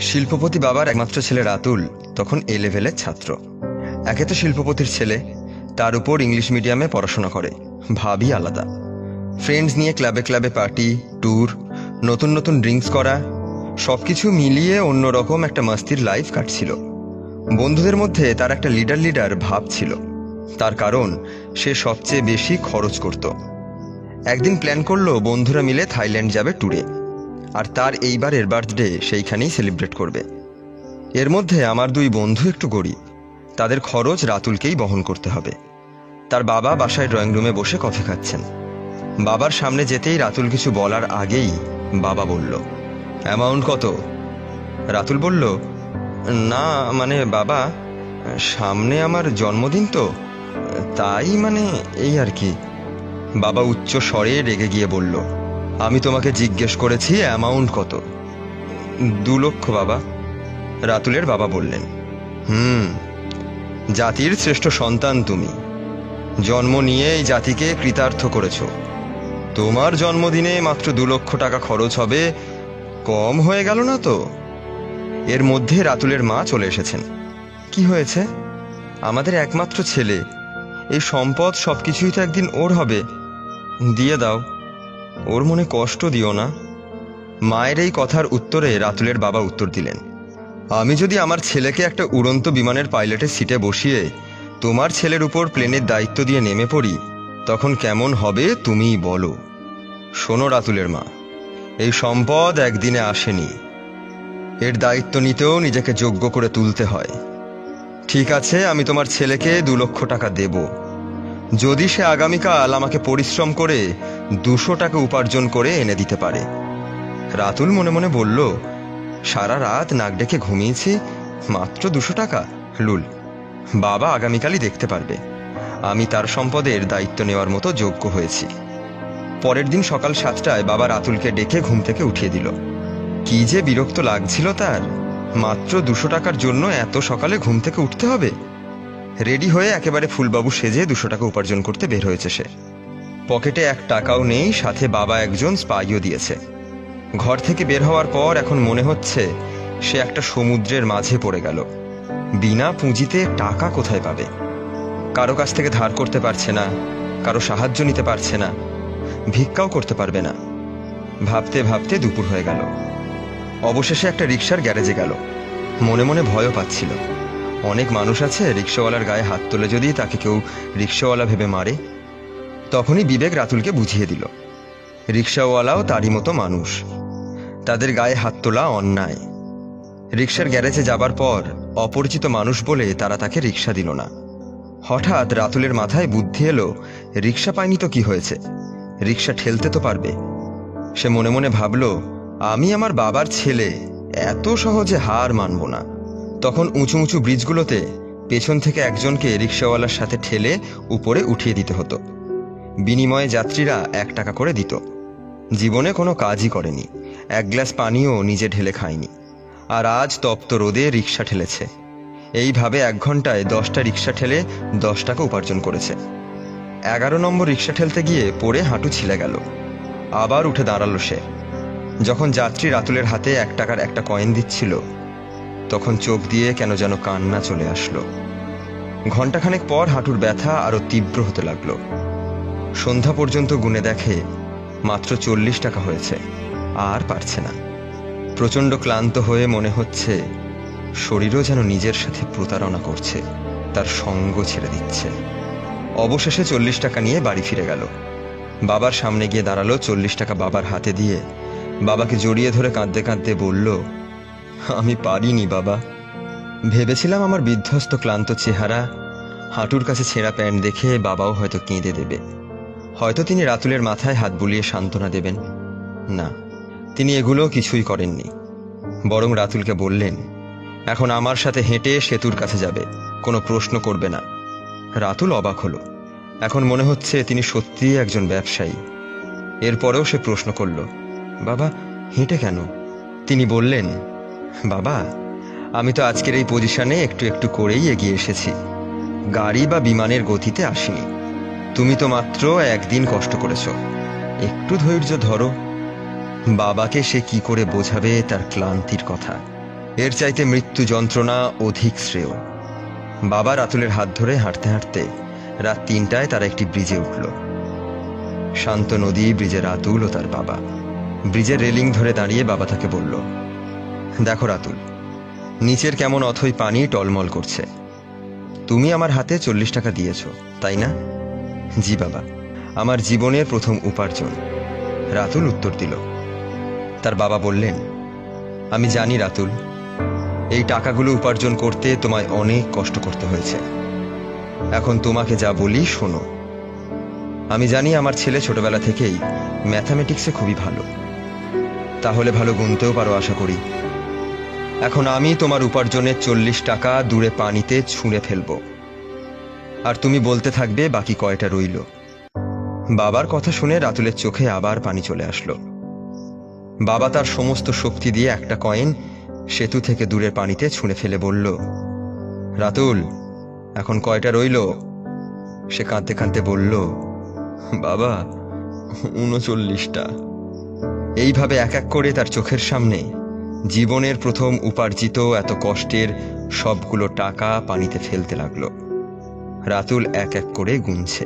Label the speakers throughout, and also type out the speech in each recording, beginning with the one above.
Speaker 1: শিল্পপতি বাবার একমাত্র ছেলে রাতুল তখন এ লেভেলের ছাত্র। একে তো শিল্পপতির ছেলে, তার উপর ইংলিশ মিডিয়ামে পড়াশোনা করে, ভাবই আলাদা। ফ্রেন্ডস নিয়ে ক্লাবে ক্লাবে পার্টি ট্যুর নতুন নতুন ড্রিঙ্কস করা, সবকিছু মিলিয়ে অন্যরকম একটা মাস্তির লাইফ কাটছিল। বন্ধুদের মধ্যে তার একটা লিডার লিডার ভাব ছিল। তার কারণ, সে সবচেয়ে বেশি খরচ করত। একদিন প্ল্যান করল বন্ধুরা মিলে থাইল্যান্ড যাবে ট্যুরে আর তার এইবারের বার্থডে সেইখানেই সেলিব্রেট করবে। এর মধ্যে আমার দুই বন্ধু একটু গরিব। তাদের খরচ রাতুলকেই বহন করতে হবে। তার বাবা বাসায় ড্রয়িং রুমে বসে কফি খাচ্ছেন। বাবার সামনে যেতেই রাতুল কিছু বলার আগেই বাবা বলল অ্যামাউন্ট কত? রাতুল বলল, না মানে বাবা, সামনে আমার জন্মদিন তো, তাই মানে এই আর কি। বাবা উচ্চ স্বরে রেগে গিয়ে বলল আমি তোমাকে জিজ্ঞেস করেছি অ্যামাউন্ট কত? দু লক্ষ, বাবা। রাতুলের বাবা বললেন, হুম, জাতির শ্রেষ্ঠ সন্তান তুমি। জন্ম নিয়ে এই জাতিকে কৃতার্থ করেছ। তোমার জন্মদিনে মাত্র দু লক্ষ টাকা খরচ হবে। কম হয়ে গেল না তো? এর মধ্যে রাতুলের মা চলে এসেছেন। কি হয়েছে? আমাদের একমাত্র ছেলে। এই সম্পদ সবকিছুই তো একদিন ওর হবে। দিয়ে দাও। ওর মনে কষ্ট দিও না। মায়ের এই কথার উত্তরে রাতুলের বাবা উত্তর দিলেন, আমি যদি আমার ছেলেকে একটা উড়ন্ত বিমানের পাইলটের সিটে বসিয়ে তোমার ছেলের উপর প্লেনের দায়িত্ব দিয়ে নেমে পড়ি, তখন কেমন হবে তুমিই বলো। শোনো রাতুলের মা, এই সম্পদ একদিনে আসেনি। এর দায়িত্ব নিতেও নিজেকে যোগ্য করে তুলতে হয়। ঠিক আছে, আমি তোমার ছেলেকে দু লক্ষ টাকা দেব। যদি সে আগামীকাল আমাকে পরিশ্রম করে দুশো টাকা উপার্জন করে এনে দিতে পারে। রাতুল মনে মনে বলল, সারা রাত নাক ডেকে ঘুমিয়েছি, মাত্র দুশো টাকা, লুল। বাবা আগামীকালই দেখতে পারবে। আমি তার সম্পদের দায়িত্ব নেওয়ার মতো যোগ্য হয়েছি। পরের দিন সকাল সাতটায় বাবা রাতুলকে ডেকে ঘুম থেকে উঠিয়ে দিল। কি যে বিরক্ত লাগছিল তার। মাত্র দুশো টাকার জন্য এত সকালে ঘুম থেকে উঠতে হবে? রেডি হয়ে একেবারে ফুলবাবু সেজে দুশো টাকা উপার্জন করতে বের হয়েছে সে। পকেটে এক টাকাও নেই, সাথে বাবা একজন স্পাইও দিয়েছে। ঘর থেকে বের হওয়ার পর এখন মনে হচ্ছে সে একটা সমুদ্রের মাঝে পড়ে গেল। বিনা পুঁজিতে টাকা কোথায় পাবে? কারও কাছ থেকে ধার করতে পারছে না, কারও সাহায্য নিতে পারছে না, ভিক্ষাও করতে পারবে না। ভাবতে ভাবতে দুপুর হয়ে গেল। অবশেষে একটা রিক্সার গ্যারেজে গেল। মনে মনে ভয়ও পাচ্ছিল। অনেক মানুষ আছে রিক্সাওয়ালার গায়ে হাত তোলে যদি তাকে কেউ রিক্সাওয়ালা ভেবে মারে। তখনই বিবেক রাতুলকে বুঝিয়ে দিল। রিক্সাওয়ালাও তারই মতো মানুষ। তাদের গায়ে হাত তোলা অন্যায়। রিক্সার গ্যারেজে যাবার পর অপরিচিত মানুষ বলে তারা তাকে রিক্সা দিল না। হঠাৎ রাতুলের মাথায় বুদ্ধি এলো, রিক্সা পায়নি তো কি হয়েছে? রিক্সা ঠেলতে তো পারবে। সে মনে মনে ভাবল, আমি আমার বাবার ছেলে, এত সহজে হার মানব না। তখন উঁচু উঁচু ব্রিজগুলোতে পেছন থেকে একজনকে রিক্সাওয়ালার সাথে ঠেলে উপরে উঠিয়ে দিতে হতো। বিনিময়ে যাত্রীরা এক টাকা করে দিত। জীবনে কোনো কাজই করেনি। এক গ্লাস পানিও নিজে ঢেলে খায়নি। আর আজ তপ্ত রোদে রিক্সা ঠেলেছে। এইভাবে এক ঘন্টায় দশটা রিক্সা ঠেলে দশ টাকা উপার্জন করেছে। এগারো নম্বর রিক্সা ঠেলতে গিয়ে পড়ে হাঁটু ছিলে গেল। আবার উঠে দাঁড়াল সে। যখন যাত্রী রাতুলের হাতে এক টাকার একটা কয়েন দিচ্ছিল তখন চোখ দিয়ে কেন যেন কান্না চলে আসলো। ঘণ্টাখানেক পর হাঁটুর ব্যথা আরও তীব্র হতে লাগল। সন্ধ্যা পর্যন্ত গুনে দেখে মাত্র চল্লিশ টাকা হয়েছে, আর পারছে না। প্রচণ্ড ক্লান্ত হয়ে মনে হচ্ছে শরীরও যেন নিজের সাথে প্রতারণা করছে, তার সঙ্গ ছেড়ে দিচ্ছে। অবশেষে চল্লিশ টাকা নিয়ে বাড়ি ফিরে গেল। বাবার সামনে গিয়ে দাঁড়াল চল্লিশ টাকা বাবার হাতে দিয়ে। বাবাকে জড়িয়ে ধরে কাঁদতে কাঁদতে বলল আমি পারিনি, বাবা। ভেবেছিলাম আমার বিধ্বস্ত, ক্লান্ত চেহারা হাঁটুর কাছে ছেঁড়া প্যান্ট দেখে বাবাও হয়তো কেঁদে দেবে। হয়তো তিনি রাতুলের মাথায় হাত বুলিয়ে সান্ত্বনা দেবেন। না, তিনি এগুলো কিছুই করেননি। বরং রাতুলকে বললেন, এখন আমার সাথে হেঁটে সেতুর কাছে যাবে, কোনো প্রশ্ন করবে না। রাতুল অবাক হলো। এখন মনে হচ্ছে তিনি সত্যিই একজন ব্যবসায়ী। এরপরেও সে প্রশ্ন করল, বাবা, হেঁটে কেন? তিনি বললেন বাবা, আমি তো আজকের এই পজিশনে একটু একটু করেই এগিয়ে এসেছি। গাড়ি বা বিমানের গতিতে আসিনি। তুমি তো মাত্র একদিন কষ্ট করেছ। একটু ধৈর্য ধরো। বাবাকে সে কি করে বোঝাবে তার ক্লান্তির কথা। এর চাইতে মৃত্যু যন্ত্রণা অধিক শ্রেয়। বাবা রাতুলের হাত ধরে হাঁটতে হাঁটতে রাত তিনটায় তারা একটি ব্রিজে উঠল। শান্ত নদী ব্রিজে রাতুল ও তার বাবা। ব্রিজের রেলিং ধরে দাঁড়িয়ে বাবা তাকে বলল দেখো রাতুল, নিচের কেমন অথই পানি টলমল করছে। তুমি আমার হাতে চল্লিশ টাকা দিয়েছ, তাই না? জি বাবা, আমার জীবনের প্রথম উপার্জন। রাতুল উত্তর দিল। তার বাবা বললেন, আমি জানি রাতুল, এই টাকাগুলো উপার্জন করতে তোমায় অনেক কষ্ট করতে হয়েছে। এখন তোমাকে যা বলি শোনো। আমি জানি আমার ছেলে ছোটবেলা থেকেই ম্যাথামেটিক্সে খুবই ভালো। তাহলে ভালো গুনতেও পারো আশা করি। এখন আমি তোমার উপার্জনের চল্লিশ টাকা দূরে পানিতে ছুঁড়ে ফেলব। আর তুমি বলতে থাকবে, বাকি কয়টা রইল। বাবার কথা শুনে রাতুলের চোখে আবার পানি চলে আসলো। বাবা তার সমস্ত শক্তি দিয়ে একটা কয়েন সেতু থেকে দূরের পানিতে ছুঁড়ে ফেলে বলল, রাতুল, এখন কয়টা রইল? সে কাঁদতে কাঁদতে বলল, বাবা, উনচল্লিশটা। এইভাবে এক এক করে তার চোখের সামনে জীবনের প্রথম উপার্জিত এত কষ্টের সবগুলো টাকা পানিতে ফেলতে লাগল। রাতুল এক এক করে গুনছে।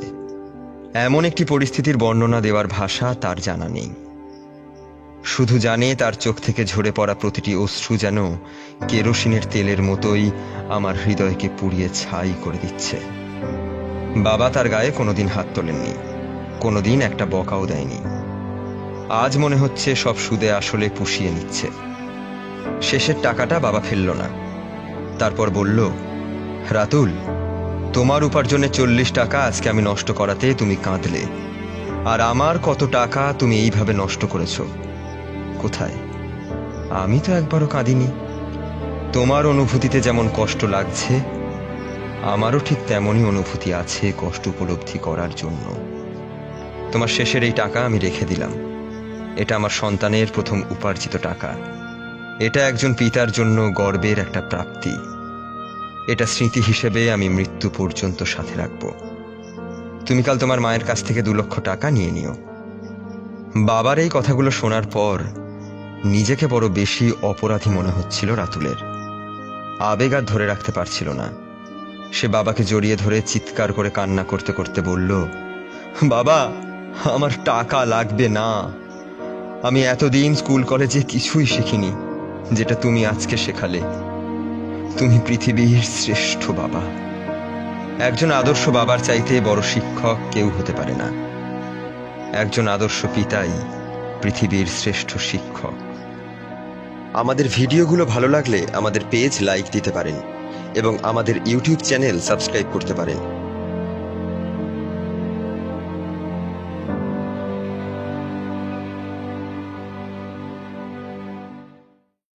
Speaker 1: এমন একটি পরিস্থিতির বর্ণনা দেওয়ার ভাষা তার জানা নেই। শুধু জানে তার চোখ থেকে ঝরে পড়া প্রতিটি অশ্রু যেন কেরোসিনের তেলের মতোই আমার হৃদয়কে পুড়িয়ে ছাই করে দিচ্ছে। বাবা তার গায়ে কোনোদিন হাত তোলেননি, কোনোদিন একটা বকাও দেয়নি। আজ মনে হচ্ছে সব সুদে আসলে পুষিয়ে নিচ্ছে। শেষের টাকাটা বাবা ফেলল না। তারপর বলল, রাতুল, তোমার উপার্জনে চল্লিশ টাকা আজকে আমি নষ্ট করাতে তুমি কাঁদলে। আর আমার কত টাকা তুমি এইভাবে নষ্ট করেছ? কোথায়? আমি তো একবারও কাঁদিনি। তোমার অনুভূতিতে যেমন কষ্ট লাগছে, আমারও ঠিক তেমনই অনুভূতি আছে কষ্ট উপলব্ধি করার জন্য। তোমার শেষের এই টাকা আমি রেখে দিলাম। এটা আমার সন্তানের প্রথম উপার্জিত টাকা। এটা একজন পিতার জন্য গর্বের একটা প্রাপ্তি। এটা স্মৃতি হিসেবে আমি মৃত্যু পর্যন্ত সাথে রাখব। তুমি কাল তোমার মায়ের কাছ থেকে দু লক্ষ টাকা নিয়ে নিও। বাবার এই কথাগুলো শোনার পর নিজেকে বড় বেশি অপরাধী মনে হচ্ছিল রাতুলের। আবেগ আর ধরে রাখতে পারছিল না। সে বাবাকে জড়িয়ে ধরে চিৎকার করে কান্না করতে করতে বলল, বাবা, আমার টাকা লাগবে না। আমি এতদিন স্কুল কলেজে কিছুই শিখিনি। যেটা তুমি আজকে শেখালে। তুমি পৃথিবীর শ্রেষ্ঠ বাবা। একজন আদর্শ বাবার চাইতে বড় শিক্ষক কেউ হতে পারে না। একজন আদর্শ পিতাই পৃথিবীর শ্রেষ্ঠ শিক্ষক। আমাদের ভিডিওগুলো ভালো লাগলে আমাদের পেজ লাইক দিতে পারেন এবং আমাদের ইউটিউব চ্যানেল সাবস্ক্রাইব করতে পারেন।